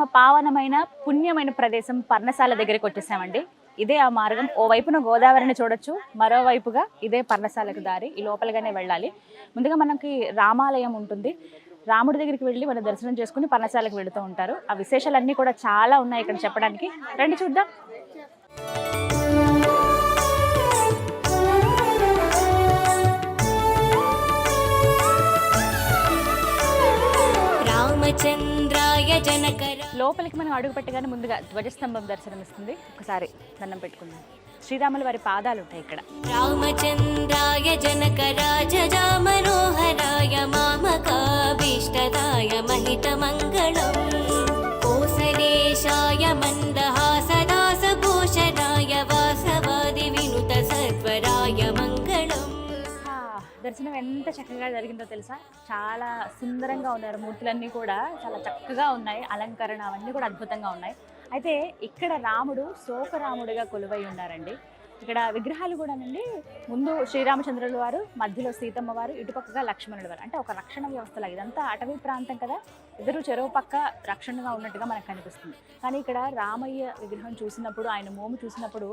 పరమ పావనమైన పుణ్యమైన ప్రదేశం పర్ణశాల దగ్గరికి వచ్చేసామండి. ఇదే ఆ మార్గం. ఓ వైపున గోదావరిని చూడొచ్చు మరోవైపుగా ఇదే పర్ణశాలకు దారి. ఈ లోపలగానే వెళ్ళాలి. ముందుగా మనకి రామాలయం ఉంటుంది. రాముడి దగ్గరికి వెళ్ళి మన దర్శనం చేసుకుని పర్ణశాలకు వెళుతూ ఉంటారు. ఆ విశేషాలన్నీ కూడా చాలా ఉన్నాయి ఇక్కడ చెప్పడానికి. రండి చూద్దాం. లోపలికి మనం అడుగు పెట్టగానే ముందుగా ధ్వజస్తంభం దర్శనం ఇస్తుంది ఒకసారి దండం పెట్టుకుందాం. శ్రీరాముల వారి పాదాలు ఉంటాయి ఇక్కడ. రామచంద్రాయ జనకరాజజా మనోహరాయ మామకాభీష్టదాయ మహితమంగళం. కోసలేశాయ మందహాసదాస భూషణ దర్శనం ఎంత చక్కగా జరిగిందో తెలుసా? చాలా సుందరంగా ఉన్నారు మూర్తులన్నీ కూడా. చాలా చక్కగా ఉన్నాయి. అలంకరణ అవన్నీ కూడా అద్భుతంగా ఉన్నాయి. అయితే ఇక్కడ రాముడు శోకరాముడిగా కొలువై ఉన్నారండి. ఇక్కడ విగ్రహాలు కూడానండి. ముందు శ్రీరామచంద్రుల వారు మధ్యలో సీతమ్మ వారు ఇటుపక్కగా లక్ష్మణుడు వారు. అంటే ఒక రక్షణ వ్యవస్థలా ఇదంతా అటవీ ప్రాంతం కదా? ఇద్దరు చెరువు పక్క రక్షణగా ఉన్నట్టుగా మనకు కనిపిస్తుంది. కానీ ఇక్కడ రామయ్య విగ్రహం చూసినప్పుడు ఆయన మోము చూసినప్పుడు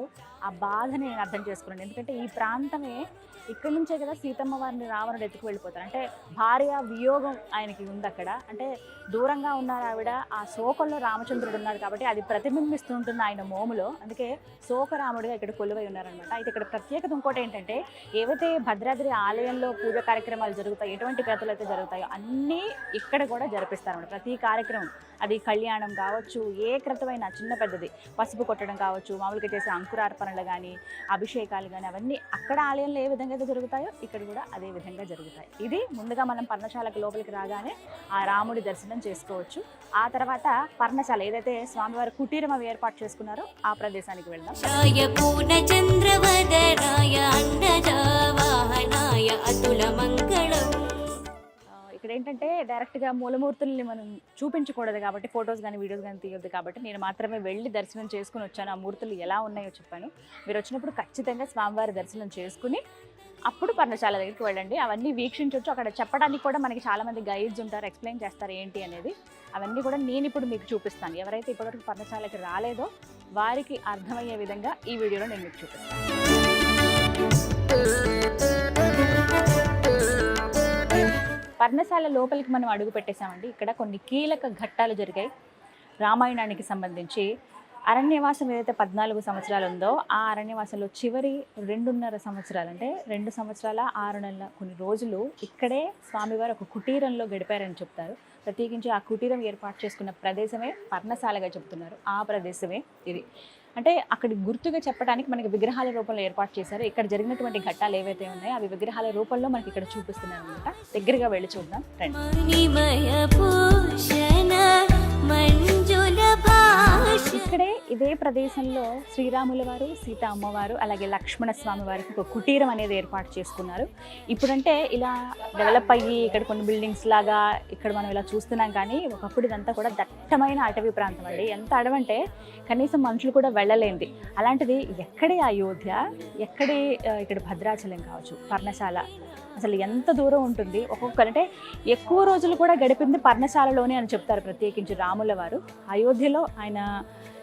ఆ బాధని నేను అర్థం చేసుకున్నాను. ఎందుకంటే ఈ ప్రాంతమే ఇక్కడి నుంచే కదా సీతమ్మ వారిని రావణుడు ఎత్తుకు వెళ్ళిపోతారు అంటే భార్య వియోగం ఆయనకి ఉంది అక్కడ. అంటే దూరంగా ఉన్నారు ఆవిడ. ఆ శోకంలో రామచంద్రుడు ఉన్నాడు కాబట్టి అది ప్రతిబింబిస్తుంటుంది ఆయన మోములో. అందుకే శోకరాముడిగా ఇక్కడ కొలువై ఉన్నారనమాట అయితే ఇక్కడ ప్రత్యేకత ఇంకోటి ఏంటంటే ఏవైతే భద్రాద్రి ఆలయంలో పూజ కార్యక్రమాలు జరుగుతాయి ఎటువంటి కథలు అయితే జరుగుతాయో అన్నీ ఇక్కడ కూడా జరిపిస్తారు జరిపిస్తారన్నమాట ప్రతి కార్యక్రమం. అది కళ్యాణం కావచ్చు ఏ క్రతమైన చిన్న పెద్దది. పసుపు కొట్టడం కావచ్చు మామూలుగా చేసే అంకురార్పణలు కానీ అభిషేకాలు కానీ అవన్నీ అక్కడ ఆలయంలో ఏ విధంగా అయితే జరుగుతాయో ఇక్కడ కూడా అదే విధంగా జరుగుతాయి. ఇది ముందుగా మనం పర్ణశాలకు లోపలికి రాగానే ఆ రాముడి దర్శనం చేసుకోవచ్చు. ఆ తర్వాత పర్ణశాల ఏదైతే స్వామివారి కుటీరం అవి ఏర్పాటు చేసుకున్నారో ఆ ప్రదేశానికి వెళ్దాం. చంద్రవదరాయ అతుల మంగళం. ఇక్కడ ఏంటంటే డైరెక్ట్గా మూలమూర్తుల్ని మనం చూపించకూడదు కాబట్టి ఫొటోస్ కానీ వీడియోస్ కానీ తీయొద్దు కాబట్టి నేను మాత్రమే వెళ్ళి దర్శనం చేసుకుని వచ్చాను. ఆ మూర్తులు ఎలా ఉన్నాయో చెప్పాను. మీరు వచ్చినప్పుడు ఖచ్చితంగా స్వామివారి దర్శనం చేసుకుని అప్పుడు పర్ణశాల దగ్గరికి వెళ్ళండి. అవన్నీ వీక్షించవచ్చు అక్కడ చెప్పడానికి కూడా మనకి చాలామంది గైడ్స్ ఉంటారు ఎక్స్ప్లెయిన్ చేస్తారు ఏంటి అనేది. అవన్నీ కూడా నేను ఇప్పుడు మీకు చూపిస్తాను. ఎవరైతే ఇప్పటివరకు పర్ణశాలకి రాలేదో వారికి అర్థమయ్యే విధంగా ఈ వీడియోలో నేను మీకు చూపిస్తాను. పర్ణశాల లోపలికి మనం అడుగు పెట్టేశామండి. ఇక్కడ కొన్ని కీలక ఘట్టాలు జరిగాయి. రామాయణానికి సంబంధించి అరణ్యవాసం ఏదైతే పద్నాలుగు సంవత్సరాలు ఉందో ఆ అరణ్యవాసంలో చివరి రెండున్నర సంవత్సరాలు అంటే రెండు సంవత్సరాల ఆరు నెలల కొన్ని రోజులు ఇక్కడే స్వామివారు ఒక కుటీరంలో గడిపారని చెప్తారు. ప్రత్యేకించి ఆ కుటీరం ఏర్పాటు చేసుకున్న ప్రదేశమే పర్ణశాలగా చెప్తున్నారు. ఆ ప్రదేశమే ఇది. అంటే అక్కడ గుర్తుగా చెప్పడానికి మనకి విగ్రహాల రూపంలో ఏర్పాటు చేశారు. ఇక్కడ జరిగినటువంటి ఘట్టాలు ఏవైతే ఉన్నాయో అవి విగ్రహాల రూపంలో మనకి ఇక్కడ చూపిస్తున్నారు అనమాట దగ్గరగా వెళ్ళి చూద్దాం. రండి. ఇక్కడే ఇదే ప్రదేశంలో శ్రీరాముల వారు సీత అమ్మవారు అలాగే లక్ష్మణ స్వామి వారికి ఒక కుటీరం అనేది ఏర్పాటు చేసుకున్నారు. ఇప్పుడంటే ఇలా డెవలప్ అయ్యి ఇక్కడ కొన్ని బిల్డింగ్స్ లాగా ఇక్కడ మనం ఇలా చూస్తున్నాం కానీ ఒకప్పుడు ఇదంతా కూడా దట్టమైన అటవీ ప్రాంతం అండి. ఎంత అడవంటే కనీసం మనుషులు కూడా వెళ్ళలేంది అలాంటిది ఎక్కడే అయోధ్య ఎక్కడే ఇక్కడ భద్రాచలం కావచ్చు పర్ణశాల అసలు ఎంత దూరం ఉంటుంది? ఒక్కొక్కరు అంటే ఎక్కువ రోజులు కూడా గడిపింది పర్ణశాలలోనే అని చెప్తారు ప్రత్యేకించి రాముల వారు. అయోధ్యలో ఆయన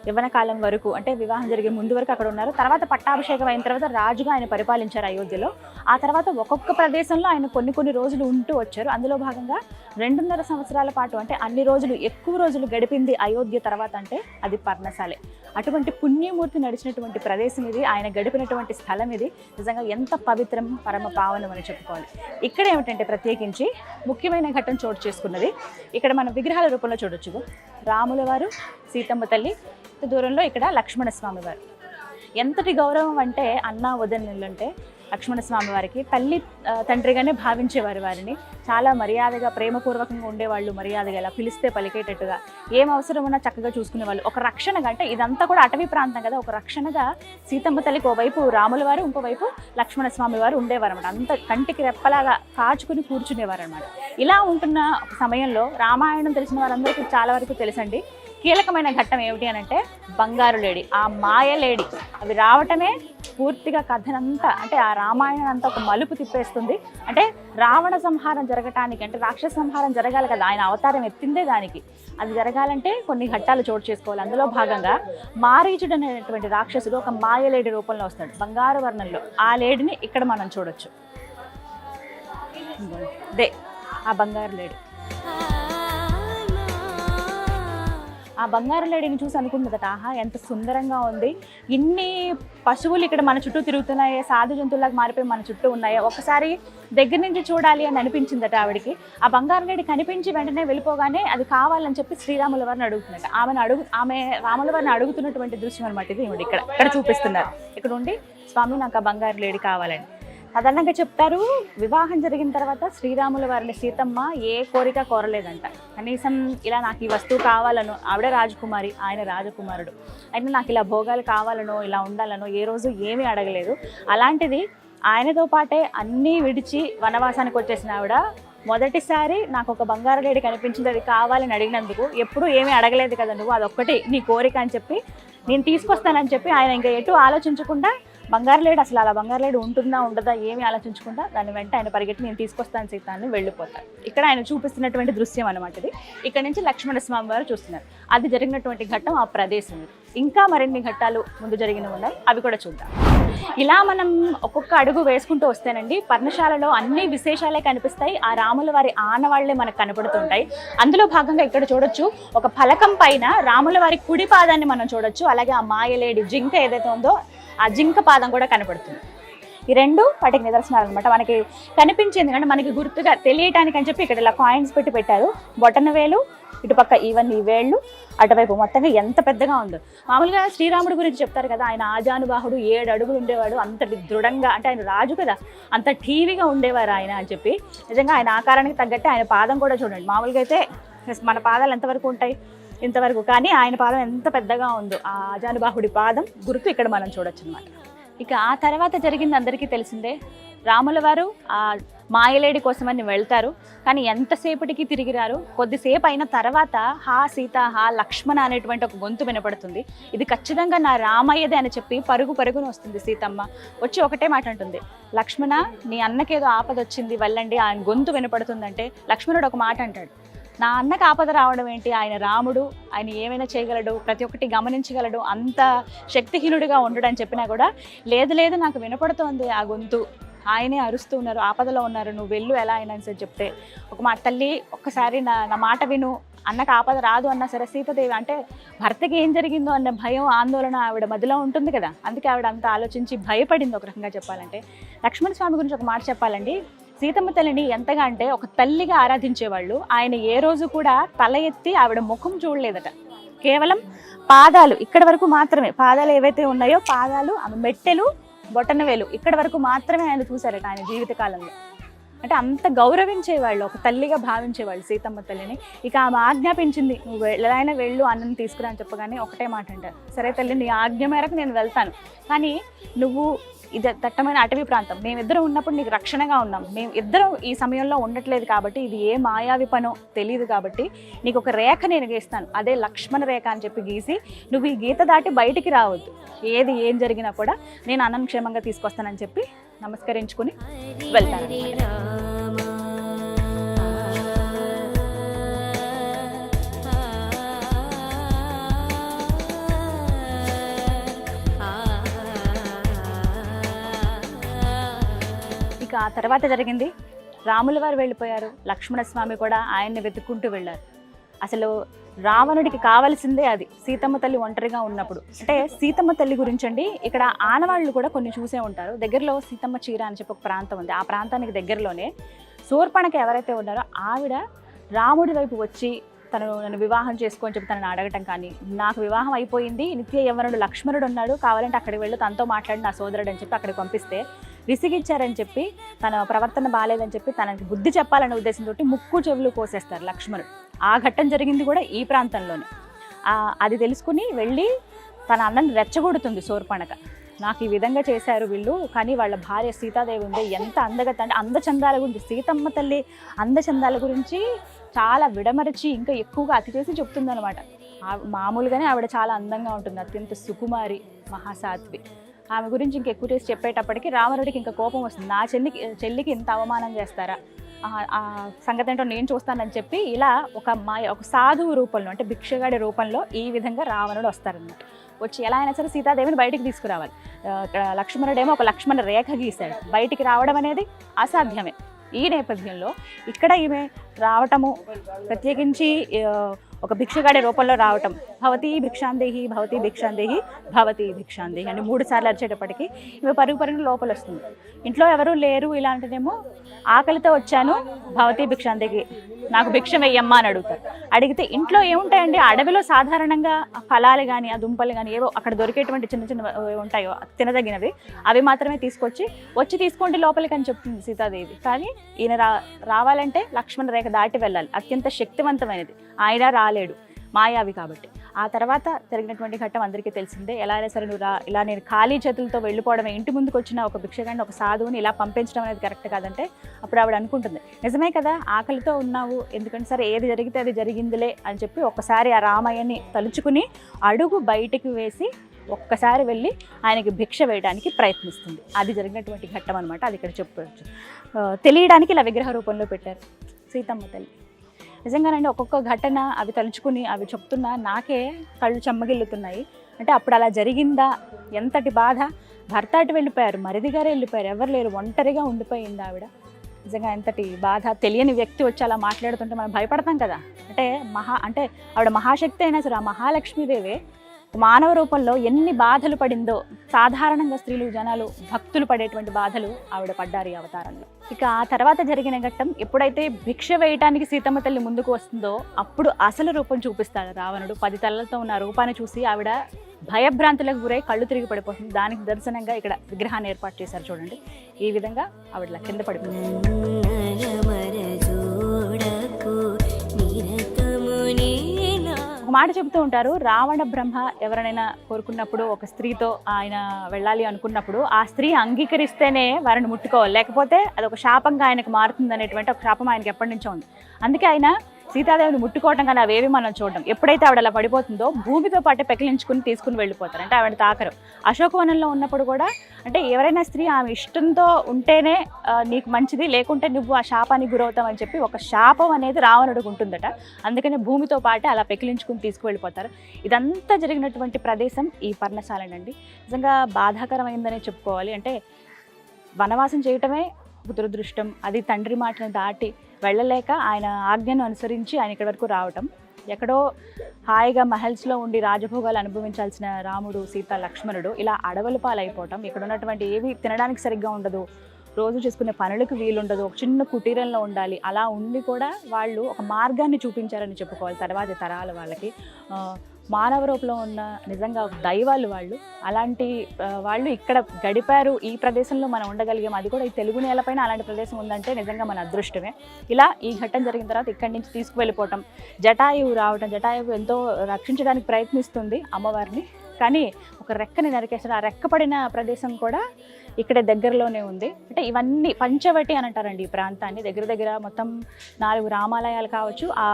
యవ్వన కాలం వరకు అంటే వివాహం జరిగే ముందు వరకు అక్కడ ఉన్నారు. తర్వాత పట్టాభిషేకం అయిన తర్వాత రాజుగా ఆయన పరిపాలించారు అయోధ్యలో. ఆ తర్వాత ఒక్కొక్క ప్రదేశంలో ఆయన కొన్ని కొన్ని రోజులు ఉంటూ వచ్చారు. అందులో భాగంగా రెండున్నర సంవత్సరాల పాటు అంటే అన్ని రోజులు ఎక్కువ రోజులు గడిపింది అయోధ్య తర్వాత అంటే అది పర్ణశాలే. అటువంటి పుణ్యమూర్తి నడిచినటువంటి ప్రదేశం ఇది. ఆయన గడిపినటువంటి స్థలం ఇది. నిజంగా ఎంత పవిత్రం పరమ పావనం అని చెప్పుకోవాలి. ఇక్కడ ఏమిటంటే ప్రత్యేకించి ముఖ్యమైన ఘట్టం చోటు చేసుకున్నది. ఇక్కడ మనం విగ్రహాల రూపంలో చూడొచ్చు రాముల వారు సీతమ్మ తల్లి దూరంలో ఇక్కడ లక్ష్మణ స్వామి వారు. ఎంతటి గౌరవం అంటే అన్నా వదనలు అంటే లక్ష్మణ స్వామి వారికి తల్లి తండ్రిగానే భావించేవారు వారిని. చాలా మర్యాదగా ప్రేమపూర్వకంగా ఉండేవాళ్ళు మర్యాదగా ఇలా పిలిస్తే పలికేటట్టుగా. ఏం అవసరం ఉన్నా చక్కగా చూసుకునేవాళ్ళు. ఒక రక్షణగా అంటే ఇదంతా కూడా అటవీ ప్రాంతం కదా ఒక రక్షణగా సీతమ్మ తల్లికి ఓవైపు రాముల వారు ఇంకోవైపు లక్ష్మణ స్వామి వారు ఉండేవారు అనమాట అంత కంటికి రెప్పలాగా కాచుకుని కూర్చునేవారు అనమాట ఇలా ఉంటున్న సమయంలో రామాయణం తెలిసిన వారందరికీ చాలా వరకు తెలుసండి. కీలకమైన ఘట్టం ఏమిటి అని అంటే బంగారు లేడి. ఆ మాయ లేడి అవి రావటమే పూర్తిగా కథనంతా. అంటే ఆ రామాయణం అంతా ఒక మలుపు తిప్పేస్తుంది. అంటే రావణ సంహారం జరగటానికి అంటే రాక్షస సంహారం జరగాలి కదా. ఆయన అవతారం ఎత్తిందే దానికి. అది జరగాలంటే కొన్ని ఘట్టాలు చోటు చేసుకోవాలి. అందులో భాగంగా మారీచుడు అనేటువంటి రాక్షసుడు ఒక మాయ లేడి రూపంలో వస్తాడు. బంగారు వర్ణంలో. ఆ లేడిని ఇక్కడ మనం చూడొచ్చు. దే ఆ బంగారు లేడి. ఆ బంగారు లేడీని చూసి అనుకుంటుందట ఆహా ఎంత సుందరంగా ఉంది. ఇన్ని పశువులు ఇక్కడ మన చుట్టూ తిరుగుతున్నాయి సాధు జంతువులాగా మారిపోయి మన చుట్టూ ఉన్నాయి. ఒకసారి దగ్గర నుంచి చూడాలి అని అనిపించిందట ఆవిడికి. ఆ బంగారు లేడి కనిపించి వెంటనే వెళ్ళిపోగానే అది కావాలని చెప్పి శ్రీరాముల వారిని అడుగుతున్నట్టు ఆమెను అడుగు ఆమె రాముల వారిని అడుగుతున్నటువంటి దృశ్యం అనమాట ఇది ఇక్కడ ఇక్కడ చూపిస్తున్నారు. ఇక్కడ ఉండి స్వామి నాకు ఆ బంగారు లేడి కావాలని. సాధారణంగా చెప్తారు వివాహం జరిగిన తర్వాత శ్రీరాముల వారిని సీతమ్మ ఏ కోరిక కోరలేదంట. కనీసం ఇలా నాకు ఈ వస్తువు కావాలనో ఆవిడ రాజకుమారి ఆయన రాజకుమారుడు. అయినా నాకు ఇలా భోగాలు కావాలనో ఇలా ఉండాలనో ఏ రోజు ఏమీ అడగలేదు. అలాంటిది ఆయనతో పాటే అన్నీ విడిచి వనవాసానికి వచ్చేసిన ఆవిడ మొదటిసారి నాకు ఒక బంగారు లేడి కనిపించింది అది కావాలని అడిగినందుకు ఎప్పుడూ ఏమీ అడగలేదు కదా నువ్వు అదొక్కటి నీ కోరిక అని చెప్పి నేను తీసుకొస్తానని చెప్పి ఆయన ఇంకా ఎటు ఆలోచించకుండా బంగారు లేడు అసలు అలా బంగారు లేడు ఉంటుందా ఉండదా ఏమి ఆలోచించకుండా దాని వెంట ఆయన పరిగెట్టి నేను తీసుకొస్తాను సీతాన్ని వెళ్ళిపోతాను ఇక్కడ ఆయన చూపిస్తున్నటువంటి దృశ్యం అనమాట ఇది. ఇక్కడ నుంచి లక్ష్మణ స్వామి వారు చూస్తున్నారు. అది జరిగినటువంటి ఘట్టం ఆ ప్రదేశం. ఇంకా మరిన్ని ఘట్టాలు ముందు జరిగిన ఉన్నాయి అవి కూడా చూద్దాం. ఇలా మనం ఒక్కొక్క అడుగు వేసుకుంటూ వస్తేనండి పర్ణశాలలో అన్ని విశేషాలే కనిపిస్తాయి. ఆ రాముల వారి ఆనవాళ్ళే మనకు కనపడుతుంటాయి. అందులో భాగంగా ఇక్కడ చూడొచ్చు ఒక ఫలకం పైన రాముల వారి కుడి పాదాన్ని మనం చూడొచ్చు. అలాగే ఆ మాయలేడి జింక ఏదైతే ఉందో ఆ జింక పాదం కూడా కనపడుతుంది. ఈ రెండు వాటికి నిదర్శనాలు అనమాట మనకి కనిపించింది అంటే మనకి గుర్తుగా తెలియటానికి అని చెప్పి ఇక్కడ ఇలా కాయిన్స్ పెట్టి పెట్టారు. బొటన వేలు ఇటుపక్క ఇవన్నీ వేళ్ళు అటువైపు మొత్తంగా ఎంత పెద్దగా ఉందో. మామూలుగా శ్రీరాముడి గురించి చెప్తారు కదా ఆయన ఆజానుబాహుడు ఏడు అడుగులు ఉండేవాడు అంతటి దృఢంగా అంటే ఆయన రాజు కదా అంత ఠీవిగా ఉండేవారు ఆయన అని చెప్పి. నిజంగా ఆయన ఆకారానికి తగ్గట్టే ఆయన పాదం కూడా చూడండి. మామూలుగా అయితే మన పాదాలు ఎంతవరకు ఉంటాయి? ఇంతవరకు. కానీ ఆయన పాదం ఎంత పెద్దగా ఉందో ఆ అజానుబాహుడి పాదం గుర్తు ఇక్కడ మనం చూడొచ్చు అనమాట ఇక ఆ తర్వాత జరిగింది అందరికీ తెలిసిందే. రాముల వారు ఆ మాయలేడి కోసమని వెళ్తారు. కానీ ఎంతసేపటికి తిరిగి రారు? కొద్దిసేపు అయిన తర్వాత హా సీత హా లక్ష్మణ అనేటువంటి ఒక గొంతు వినపడుతుంది. ఇది ఖచ్చితంగా నా రామయ్యదే అని చెప్పి పరుగు పరుగున వస్తుంది సీతమ్మ. వచ్చి ఒకటే మాట అంటుంది. లక్ష్మణ నీ అన్నకేదో ఆపద వచ్చింది వెళ్ళండి. ఆయన గొంతు వినపడుతుందంటే లక్ష్మణుడు ఒక మాట అంటాడు. నా అన్నకు ఆపద రావడం ఏంటి? ఆయన రాముడు ఆయన ఏమైనా చేయగలడు? ప్రతి ఒక్కటి గమనించగలడు? అంత శక్తిహీనుడిగా ఉండడు అని చెప్పినా కూడా లేదు లేదు నాకు వినపడుతోంది ఆ గొంతు. ఆయనే అరుస్తూ ఉన్నారు ఆపదలో ఉన్నారు. నువ్వు వెళ్ళు ఎలా అయినా అని సరే చెప్తే. ఒక మా తల్లి ఒక్కసారి నా నా మాట విను. అన్నకు ఆపద రాదు అన్న సరే సీతదేవి అంటే భర్తకి ఏం జరిగిందో అన్న భయం ఆందోళన ఆవిడ మధ్యలో ఉంటుంది కదా. అందుకే ఆవిడ అంత ఆలోచించి భయపడింది ఒక రకంగా చెప్పాలంటే. లక్ష్మణ స్వామి గురించి ఒక మాట చెప్పాలండి. సీతమ్మ తల్లిని ఎంతగా అంటే ఒక తల్లిగా ఆరాధించేవాళ్ళు. ఆయన ఏ రోజు కూడా తల ఎత్తి ఆవిడ ముఖం చూడలేదట. కేవలం పాదాలు ఇక్కడ వరకు మాత్రమే. పాదాలు ఏవైతే ఉన్నాయో పాదాలు ఆమె మెట్టెలు బొటనవేలు ఇక్కడ వరకు మాత్రమే ఆయన చూశారట ఆయన జీవితకాలంలో. అంటే అంత గౌరవించేవాళ్ళు ఒక తల్లిగా భావించేవాళ్ళు సీతమ్మ తల్లిని. ఇక ఆమె ఆజ్ఞాపించింది నువ్వు ఎలాగైనా వెళ్ళు అన్నని తీసుకురా అని చెప్పగానే ఒకటే మాట అంటారు. సరే తల్లి నీ ఆజ్ఞ మేరకు నేను వెళ్తాను. కానీ నువ్వు ఇది దట్టమైన అటవీ ప్రాంతం. మేమిద్దరం ఉన్నప్పుడు నీకు రక్షణగా ఉన్నాం. మేము ఇద్దరం ఈ సమయంలో ఉండట్లేదు కాబట్టి ఇది ఏ మాయావి పనో తెలియదు కాబట్టి నీకు ఒక రేఖ నేను గీస్తాను. అదే లక్ష్మణ రేఖ అని చెప్పి గీసి నువ్వు ఈ గీత దాటి బయటికి రావద్దు. ఏది ఏం జరిగినా కూడా నేను అనంక్షేమంగా తీసుకొస్తానని చెప్పి నమస్కరించుకుని వెళ్తాను. ఇక ఆ తర్వాత జరిగింది. రాముల వారు వెళ్ళిపోయారు. లక్ష్మణస్వామి కూడా ఆయన్ని వెతుక్కుంటూ వెళ్ళారు. అసలు రావణుడికి కావలసిందే అది. సీతమ్మ తల్లి ఒంటరిగా ఉన్నప్పుడు. అంటే సీతమ్మ తల్లి గురించి అండి ఇక్కడ ఆనవాళ్ళు కూడా కొన్ని చూసే ఉంటారు. దగ్గరలో సీతమ్మ చీర అని చెప్పి ఒక ప్రాంతం ఉంది. ఆ ప్రాంతానికి దగ్గరలోనే శూర్పణకి ఎవరైతే ఉన్నారో ఆవిడ రాముడి వైపు వచ్చి తను నన్ను వివాహం చేసుకొని చెప్పి తనను అడగటం కానీ నాకు వివాహం అయిపోయింది నిత్య యవనుడు లక్ష్మణుడు ఉన్నాడు కావాలంటే అక్కడికి వెళ్ళి తనతో మాట్లాడి నా సోదరుడు అని చెప్పి అక్కడికి పంపిస్తే విసిగిచ్చారని చెప్పి తన ప్రవర్తన బాగాలేదని చెప్పి తనకి బుద్ధి చెప్పాలనే ఉద్దేశంతో ముక్కు చెవులు కోసేస్తారు లక్ష్మణుడు. ఆ ఘట్టం జరిగింది కూడా ఈ ప్రాంతంలోనే. అది తెలుసుకుని వెళ్ళి తన అన్నని రెచ్చగొడుతుంది శూర్పణక నాకు ఈ విధంగా చేశారు వీళ్ళు కానీ వాళ్ళ భార్య సీతాదేవి ఉంది ఎంత అందగత అంటే అందచందాల గురించి సీతమ్మ తల్లి అందచందాల గురించి చాలా విడమరచి ఇంకా ఎక్కువగా అతి చేసి చెప్తుందనమాట మామూలుగానే ఆవిడ చాలా అందంగా ఉంటుంది అత్యంత సుకుమారి మహాసాత్వి ఆమె గురించి ఇంక ఎక్కువ చేసి చెప్పేటప్పటికి రావణుడికి ఇంకా కోపం వస్తుంది. నా చెల్లికి చెల్లికి ఇంత అవమానం చేస్తారా? ఆ- సంగతి ఏంటో నేను చూస్తానని చెప్పి ఇలా ఒక మా ఒక సాధువు రూపంలో అంటే భిక్షగాడి రూపంలో ఈ విధంగా రావణుడు వస్తారన్నమాట. వచ్చి ఎలా అయినా సరే సీతాదేవిని బయటికి తీసుకురావాలి. ఇక్కడ లక్ష్మణుడేమో ఒక లక్ష్మణ రేఖ గీశాడు. బయటికి రావడం అనేది అసాధ్యమే. ఈ నేపథ్యంలో ఇక్కడ ఈమె రావటము ప్రత్యేకించి ఒక భిక్షగాడే రూపంలో రావటం. భవతి భిక్షాందేహి భవతి భిక్షాందేహి భవతి భిక్షాందేహి అని మూడు సార్లు వచ్చేటప్పటికి ఇవి పరుగు పరుగు లోపల వస్తుంది ఇంట్లో ఎవరు లేరు ఇలాంటిదేమో. ఆకలితో వచ్చాను భవతి భిక్షాందేహి నాకు భిక్ష వెయ్యమ్మా అని అడుగుతారు. అడిగితే ఇంట్లో ఏముంటాయండి? అడవిలో సాధారణంగా ఫలాలు కానీ ఆ దుంపలు కానీ ఏవో అక్కడ దొరికేటువంటి చిన్న చిన్న ఉంటాయో తినదగినవి అవి మాత్రమే తీసుకొచ్చి వచ్చి తీసుకోండి లోపలికి అని చెప్తుంది సీతాదేవి. కానీ ఈయన రా రావాలంటే లక్ష్మణ రేఖ దాటి వెళ్ళాలి. అత్యంత శక్తివంతమైనది. ఆయన రాలేడు. మాయావి కాబట్టి. ఆ తర్వాత జరిగినటువంటి ఘట్టం అందరికీ తెలిసిందే. ఎలా అయినా సరే నువ్వు రా ఇలా నేను ఖాళీ చేతులతో వెళ్ళిపోవడమే ఇంటి ముందుకు వచ్చిన ఒక భిక్షగాడిని ఒక సాధువుని ఇలా పంపించడం అనేది కరెక్ట్ కాదంటే అప్పుడు ఆవిడ అనుకుంటుంది. నిజమే కదా ఆకలితో ఉన్నావు ఎందుకంటే సరే ఏది జరిగితే అది జరిగిందిలే అని చెప్పి ఒక్కసారి ఆ రామయ్యని తలుచుకుని అడుగు బయటికి వేసి ఒక్కసారి వెళ్ళి ఆయనకి భిక్ష వేయడానికి ప్రయత్నిస్తుంది. అది జరిగినటువంటి ఘట్టం అనమాట అది ఇక్కడ చెప్పవచ్చు తెలియడానికి ఇలా విగ్రహ రూపంలో పెట్టారు. సీతమ్మ తల్లి. నిజంగానండి ఒక్కొక్క ఘటన అవి తలుచుకుని అవి చెప్తున్నా నాకే కళ్ళు చెమ్మగిల్లుతున్నాయి. అంటే అప్పుడు అలా జరిగిందా? ఎంతటి బాధ? భర్త అటు వెళ్ళిపోయారు మరిది గారు వెళ్ళిపోయారు ఎవరు లేరు ఒంటరిగా ఉండిపోయింది ఆవిడ. నిజంగా ఎంతటి బాధ? తెలియని వ్యక్తి వచ్చి అలా మాట్లాడుతుంటే మనం భయపడతాం కదా. అంటే మహా అంటే ఆవిడ మహాశక్తి అయినా సరే ఆ మహాలక్ష్మీదేవే మానవ రూపంలో ఎన్ని బాధలు పడిందో సాధారణంగా స్త్రీలు జనాలు భక్తులు పడేటువంటి బాధలు ఆవిడ పడ్డారు ఈ అవతారంలో. ఇక ఆ తర్వాత జరిగిన ఘట్టం ఎప్పుడైతే భిక్ష వేయటానికి సీతమ్మ తల్లి ముందుకు వస్తుందో అప్పుడు అసలు రూపం చూపిస్తాడు రావణుడు. పది తలలతో ఉన్న రూపాన్ని చూసి ఆవిడ భయభ్రాంతులకు గురై కళ్ళు తిరిగి పడిపోతుంది. దానికి దర్శనంగా ఇక్కడ విగ్రహాన్ని ఏర్పాటు చేశారు చూడండి. ఈ విధంగా ఆవిడ కింద పడిపోతుంది మాట చెబుతూ ఉంటారు రావణ బ్రహ్మ ఎవరినైనా కోరుకున్నప్పుడు ఒక స్త్రీతో ఆయన వెళ్ళాలి అనుకున్నప్పుడు ఆ స్త్రీ అంగీకరిస్తేనే వారిని ముట్టుకోవాలి లేకపోతే అది ఒక శాపంగా ఆయనకు మారుతుంది అనేటువంటి ఒక శాపం ఆయనకి ఎప్పటి నుంచో ఉంది. అందుకే ఆయన సీతాదేవిని ముట్టుకోవటం కానీ అవేవి మనం చూడడం ఎప్పుడైతే ఆవిడ అలా పడిపోతుందో భూమితో పాటు పెకిలించుకుని తీసుకుని వెళ్ళిపోతారు. అంటే ఆవిడ తాకరు. అశోకవనంలో ఉన్నప్పుడు కూడా అంటే ఎవరైనా స్త్రీ ఆమె ఇష్టంతో ఉంటేనే నీకు మంచిది లేకుంటే నువ్వు ఆ శాపానికి గురవుతావు అని చెప్పి ఒక శాపం అనేది రావణుడికి ఉంటుందట అందుకనే భూమితో పాటు అలా పెకిలించుకుని తీసుకువెళ్ళిపోతారు ఇదంతా జరిగినటువంటి ప్రదేశం ఈ పర్ణశాలనండి. నిజంగా బాధాకరమైందనే చెప్పుకోవాలి. అంటే వనవాసం చేయటమే దురదృష్టం. అది తండ్రి మాటను దాటి వెళ్ళలేక ఆయన ఆజ్ఞను అనుసరించి ఆయన ఇక్కడి వరకు రావటం. ఎక్కడో హాయిగా మహల్స్లో ఉండి రాజభోగాలు అనుభవించాల్సిన రాముడు సీత లక్ష్మణుడు ఇలా అడవుల పాలైపోవటం. ఇక్కడ ఉన్నటువంటి ఏవి తినడానికి సరిగ్గా ఉండదు. రోజు చేసుకునే పనులకు వీలుండదు. ఒక చిన్న కుటీరంలో ఉండాలి. అలా ఉండి కూడా వాళ్ళు ఒక మార్గాన్ని చూపించారని చెప్పుకోవాలి. తర్వాత తరాల వాళ్ళకి. మానవ రూపంలో ఉన్న నిజంగా దైవాలు వాళ్ళు. అలాంటి వాళ్ళు ఇక్కడ గడిపారు ఈ ప్రదేశంలో మనం ఉండగలిగాం. అది కూడా ఈ తెలుగు నేలపైన అలాంటి ప్రదేశం ఉందంటే నిజంగా మన అదృష్టమే. ఇలా ఈ ఘట్టం జరిగిన తర్వాత ఇక్కడి నుంచి తీసుకువెళ్ళిపోవటం జటాయువు రావటం జటాయువు ఎంతో రక్షించడానికి ప్రయత్నిస్తుంది అమ్మవారిని. కానీ ఒక రెక్కని నరికేసాడు ఆ రెక్క పడిన ప్రదేశం కూడా ఇక్కడ దగ్గరలోనే ఉంది. అంటే ఇవన్నీ పంచవటి అని అంటారండి ఈ ప్రాంతాన్ని. దగ్గర దగ్గర మొత్తం నాలుగు రామాలయాలు కావచ్చు. ఆ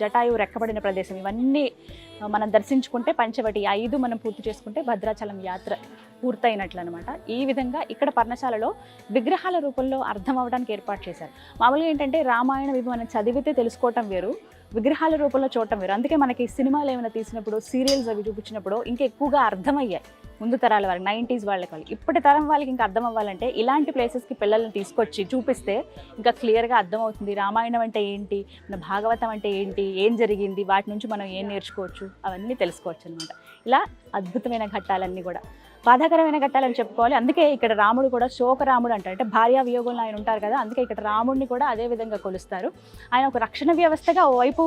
జటాయువు రెక్కబడిన ప్రదేశం. ఇవన్నీ మనం దర్శించుకుంటే పంచవటి ఐదు మనం పూర్తి చేసుకుంటే భద్రాచలం యాత్ర పూర్తయినట్లు అనమాట ఈ విధంగా ఇక్కడ పర్ణశాలలో విగ్రహాల రూపంలో అర్థం అవడానికి ఏర్పాటు చేశారు. మామూలుగా ఏంటంటే రామాయణం ఇవి మనం చదివితే తెలుసుకోవటం వేరు విగ్రహాల రూపంలో చూడటం వేరు. అందుకే మనకి సినిమాలు ఏమైనా తీసినప్పుడు సీరియల్స్ అవి చూపించినప్పుడు ఇంకా ఎక్కువగా అర్థమయ్యాయి. ముందు తరాల వాళ్ళకి నైంటీస్ వాళ్ళకి వాళ్ళు ఇప్పటి తరం వాళ్ళకి ఇంకా అర్థం అవ్వాలంటే ఇలాంటి ప్లేసెస్కి పిల్లల్ని తీసుకొచ్చి చూపిస్తే ఇంకా క్లియర్గా అర్థమవుతుంది రామాయణం అంటే ఏంటి మన భాగవతం అంటే ఏంటి ఏం జరిగింది వాటి నుంచి మనం ఏం నేర్చుకోవచ్చు అవన్నీ తెలుసుకోవచ్చు అనమాట ఇలా అద్భుతమైన ఘట్టాలన్నీ కూడా. బాధాకరమైన ఘట్టాలని చెప్పుకోవాలి. అందుకే ఇక్కడ రాముడు కూడా శోకరాముడు అంటారు. అంటే భార్యా వియోగంలో ఆయన ఉంటారు కదా అందుకే ఇక్కడ రాముడిని కూడా అదే విధంగా కొలుస్తారు. ఆయన ఒక రక్షణ వ్యవస్థగా ఓవైపు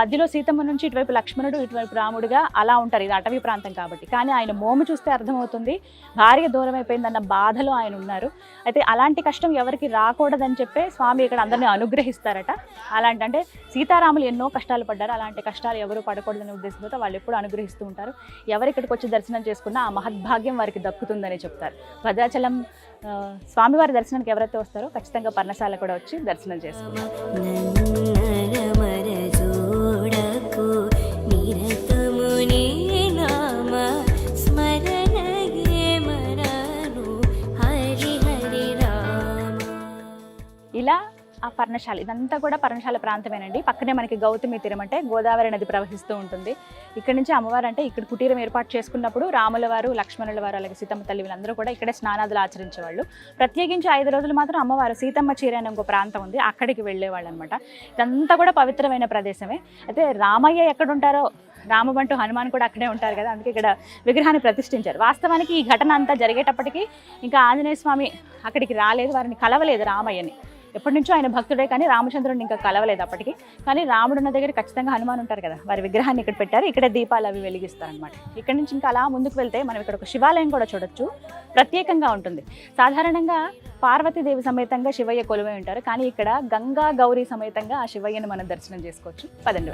మధ్యలో సీతమ్మ నుంచి ఇటువైపు లక్ష్మణుడు ఇటువైపు రాముడుగా అలా ఉంటారు. ఇది అటవీ ప్రాంతం కాబట్టి. కానీ ఆయన మోము చూస్తే అర్థమవుతుంది భార్య దూరం అయిపోయిందన్న బాధలో ఆయన ఉన్నారు. అయితే అలాంటి కష్టం ఎవరికి రాకూడదని చెప్పే స్వామి ఇక్కడ అందరినీ అనుగ్రహిస్తారట. అలాంటి అంటే సీతారాములు ఎన్నో కష్టాలు పడ్డారు. అలాంటి కష్టాలు ఎవరు పడకూడదనే ఉద్దేశంతో వాళ్ళు ఎప్పుడు అనుగ్రహిస్తూ ఉంటారు. ఎవరు ఇక్కడికి వచ్చి దర్శనం చేసుకున్నా ఆ మహద్భాగ్యం వారికి దక్కుతుందని చెప్తారు. భద్రాచలం స్వామివారి దర్శనానికి ఎవరైతే వస్తారో ఖచ్చితంగా పర్ణశాల కూడా వచ్చి దర్శనం చేసుకుంటారు పర్ణశాల. ఇదంతా కూడా పర్ణశాల ప్రాంతమేనండి. పక్కనే మనకి గౌతమి తీరం అంటే గోదావరి నది ప్రవహిస్తూ ఉంటుంది. ఇక్కడ నుంచి అమ్మవారు అంటే ఇక్కడ కుటీరం ఏర్పాటు చేసుకున్నప్పుడు రాముల వారు లక్ష్మణుల వారు అలాగే సీతమ్మ తల్లి వీళ్ళందరూ కూడా ఇక్కడే స్నానాదులు ఆచరించేవాళ్ళు. ప్రత్యేకించి ఐదు రోజులు మాత్రం అమ్మవారు సీతమ్మ చీర అనే ఒక ప్రాంతం ఉంది. అక్కడికి వెళ్ళేవాళ్ళు అనమాట ఇదంతా కూడా పవిత్రమైన ప్రదేశమే. అయితే రామయ్య ఎక్కడ ఉంటారో రామబంటు హనుమాన్ కూడా అక్కడే ఉంటారు కదా అందుకే ఇక్కడ విగ్రహాన్ని ప్రతిష్ఠించారు. వాస్తవానికి ఈ ఘటన అంతా జరిగేటప్పటికీ ఇంకా ఆంజనేయ స్వామి అక్కడికి రాలేదు వారిని కలవలేదు రామయ్యని. ఎప్పటి నుంచో ఆయన భక్తుడే కానీ రామచంద్రుడిని ఇంకా కలవలేదు అప్పటికి. కానీ రాముడు ఉన్న దగ్గర ఖచ్చితంగా హనుమాన్ ఉంటారు కదా వారి విగ్రహాన్ని ఇక్కడ పెట్టారు. ఇక్కడ దీపాలు అవి వెలిగిస్తారనమాట ఇక్కడ నుంచి ఇంకా అలా ముందుకు వెళ్తే మనం ఇక్కడ ఒక శివాలయం కూడా చూడొచ్చు. ప్రత్యేకంగా ఉంటుంది. సాధారణంగా పార్వతీదేవి సమేతంగా శివయ్య కొలువై ఉంటారు. కానీ ఇక్కడ గంగా గౌరీ సమేతంగా ఆ శివయ్యను మనం దర్శనం చేసుకోవచ్చు. పదండి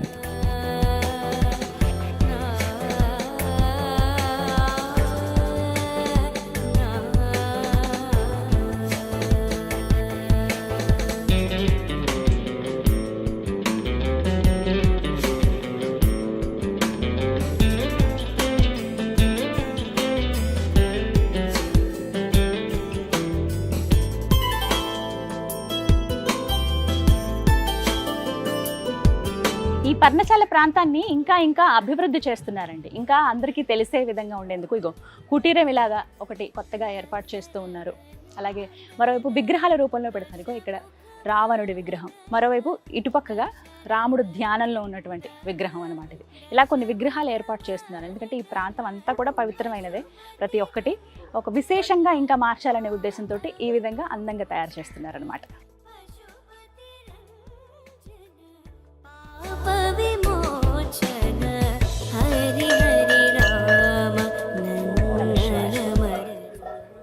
పర్ణశాల ప్రాంతాన్ని ఇంకా ఇంకా అభివృద్ధి చేస్తున్నారండి. ఇంకా అందరికీ తెలిసే విధంగా ఉండేందుకు ఇగో కుటీరం ఇలాగా ఒకటి కొత్తగా ఏర్పాటు చేస్తూ ఉన్నారు. అలాగే మరోవైపు విగ్రహాల రూపంలో పెడతారు ఇగో ఇక్కడ రావణుడి విగ్రహం. మరోవైపు ఇటుపక్కగా రాముడు ధ్యానంలో ఉన్నటువంటి విగ్రహం అనమాట ఇది. ఇలా కొన్ని విగ్రహాలు ఏర్పాటు చేస్తున్నారు. ఎందుకంటే ఈ ప్రాంతం అంతా కూడా పవిత్రమైనదే. ప్రతి ఒక్కటి ఒక విశేషంగా ఇంకా మార్చాలనే ఉద్దేశంతో ఈ విధంగా అందంగా తయారు చేస్తున్నారనమాట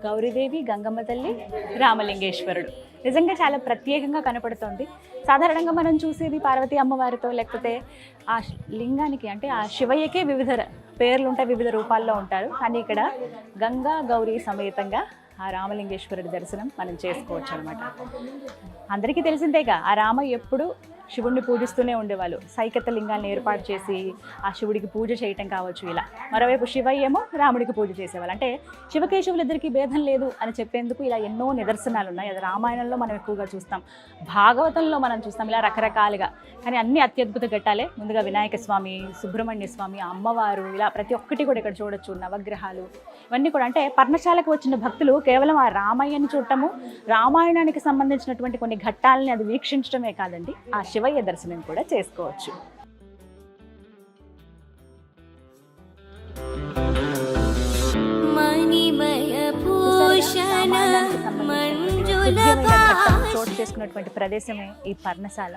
గౌరీదేవి గంగమ్మ తల్లి రామలింగేశ్వరుడు. నిజంగా చాలా ప్రత్యేకంగా కనపడుతోంది. సాధారణంగా మనం చూసేది పార్వతీ అమ్మవారితో లేకపోతే ఆ లింగానికి అంటే ఆ శివయ్యకే వివిధ ర- పేర్లు ఉంటాయి వివిధ రూపాల్లో ఉంటారు. కానీ ఇక్కడ గంగా గౌరీ సమేతంగా ఆ రామలింగేశ్వరుడి దర్శనం మనం చేసుకోవచ్చు అనమాట అందరికీ తెలిసిందేగా ఆ రామ ఎప్పుడు శివుణ్ణి పూజిస్తూనే ఉండేవాళ్ళు. సైకత లింగాలను ఏర్పాటు చేసి ఆ శివుడికి పూజ చేయటం కావచ్చు ఇలా. మరోవైపు శివయ్యేమో రాముడికి పూజ చేసేవాళ్ళు. అంటే శివకేశవులిద్దరికీ భేదం లేదు అని చెప్పేందుకు ఇలా ఎన్నో నిదర్శనాలు ఉన్నాయి అది రామాయణంలో మనం ఎక్కువగా చూస్తాం. భాగవతంలో మనం చూస్తాం ఇలా రకరకాలుగా. కానీ అన్ని అత్యద్భుత ఘట్టాలే. ముందుగా వినాయక స్వామి సుబ్రహ్మణ్య స్వామి అమ్మవారు ఇలా ప్రతి ఒక్కటి కూడా ఇక్కడ చూడొచ్చు. నవగ్రహాలు ఇవన్నీ కూడా. అంటే పర్ణశాలకు వచ్చిన భక్తులు కేవలం ఆ రామయ్యని చూడటము రామాయణానికి సంబంధించినటువంటి కొన్ని ఘట్టాలని అది వీక్షించడమే కాదండి. ఆ శివయ్య దర్శనం కూడా చేసుకోవచ్చు. చోటు చేసుకున్నటువంటి ప్రదేశమే ఈ పర్ణశాల.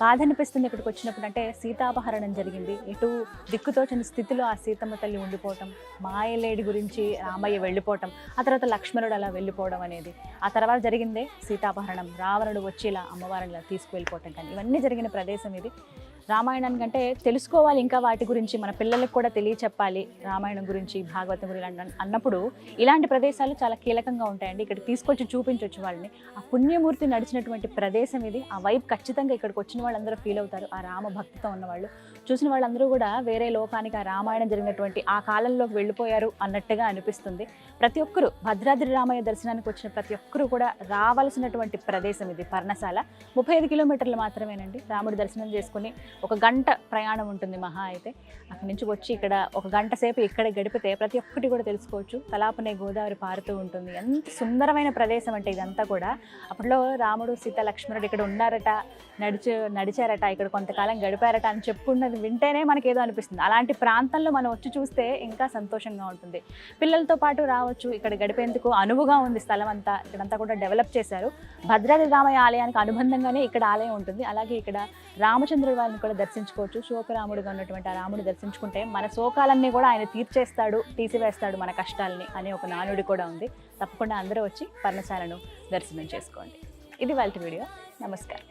బాధ అనిపిస్తుంది ఇక్కడికి వచ్చినప్పుడు. అంటే సీతాపహరణం జరిగింది. ఎటు దిక్కుతోచని స్థితిలో ఆ సీతమ్మ తల్లి ఉండిపోవటం మాయలేడి గురించి రామయ్య వెళ్ళిపోవటం ఆ తర్వాత లక్ష్మణుడు అలా వెళ్ళిపోవడం అనేది. ఆ తర్వాత జరిగిందే సీతాపహరణం. రావణుడు వచ్చి ఇలా అమ్మవారిని ఇలా తీసుకువెళ్ళిపోవటం కానీ ఇవన్నీ జరిగిన ప్రదేశం ఇది. రామాయణానికి అంటే తెలుసుకోవాలి ఇంకా వాటి గురించి మన పిల్లలకు కూడా తెలియచెప్పాలి రామాయణం గురించి భాగవతం గురించి అన్నప్పుడు ఇలాంటి ప్రదేశాలు చాలా కీలకంగా ఉంటాయండి. ఇక్కడ తీసుకొచ్చి చూపించవచ్చు వాళ్ళని. ఆ పుణ్యమూర్తి నడిచినటువంటి ప్రదేశం ఇది. ఆ వైపు ఖచ్చితంగా ఇక్కడికి వచ్చిన వాళ్ళందరూ ఫీల్ అవుతారు. ఆ రామ భక్తితో ఉన్నవాళ్ళు. చూసిన వాళ్ళందరూ కూడా వేరే లోకానికి ఆ రామాయణం జరిగినటువంటి ఆ కాలంలోకి వెళ్ళిపోయారు అన్నట్టుగా అనిపిస్తుంది. ప్రతి ఒక్కరూ భద్రాద్రి రామయ్య దర్శనానికి వచ్చిన ప్రతి ఒక్కరూ కూడా రావాల్సినటువంటి ప్రదేశం ఇది పర్ణశాల. ముప్పై ఐదు కిలోమీటర్లు మాత్రమేనండి రాముడి దర్శనం చేసుకుని ఒక గంట ప్రయాణం ఉంటుంది మహా అయితే. అక్కడి నుంచి వచ్చి ఇక్కడ ఒక గంట సేపు ఇక్కడ గడిపితే ప్రతి ఒక్కటి కూడా తెలుసుకోవచ్చు. తలాపనే గోదావరి పారుతూ ఉంటుంది. ఎంత సుందరమైన ప్రదేశం అంటే ఇదంతా కూడా. అప్పట్లో రాముడు సీత లక్ష్మణుడు ఇక్కడ ఉన్నారట నడిచి నడిచారట ఇక్కడ కొంతకాలం గడిపారట అని చెప్పుకున్నది వింటేనే మనకి ఏదో అనిపిస్తుంది. అలాంటి ప్రాంతంలో మనం వచ్చి చూస్తే ఇంకా సంతోషంగా ఉంటుంది. పిల్లలతో పాటు రావచ్చు. ఇక్కడ గడిపేందుకు అనువుగా ఉంది స్థలం అంతా. ఇక్కడంతా కూడా డెవలప్ చేశారు. భద్రాద్రి రామయ్య ఆలయానికి అనుబంధంగానే ఇక్కడ ఆలయం ఉంటుంది. అలాగే ఇక్కడ రామచంద్రుడి వారిని కూడా దర్శించుకోవచ్చు. శోకరాముడిగా ఉన్నటువంటి ఆ రాముడు దర్శించుకుంటే మన శోకాలన్నీ కూడా ఆయన తీర్చేస్తాడు తీసివేస్తాడు మన కష్టాలని అనే ఒక నానుడి కూడా ఉంది. తప్పకుండా అందరూ వచ్చి పర్ణశాలను దర్శనం చేసుకోండి. ఇది వాళ్ళ వీడియో. నమస్కారం.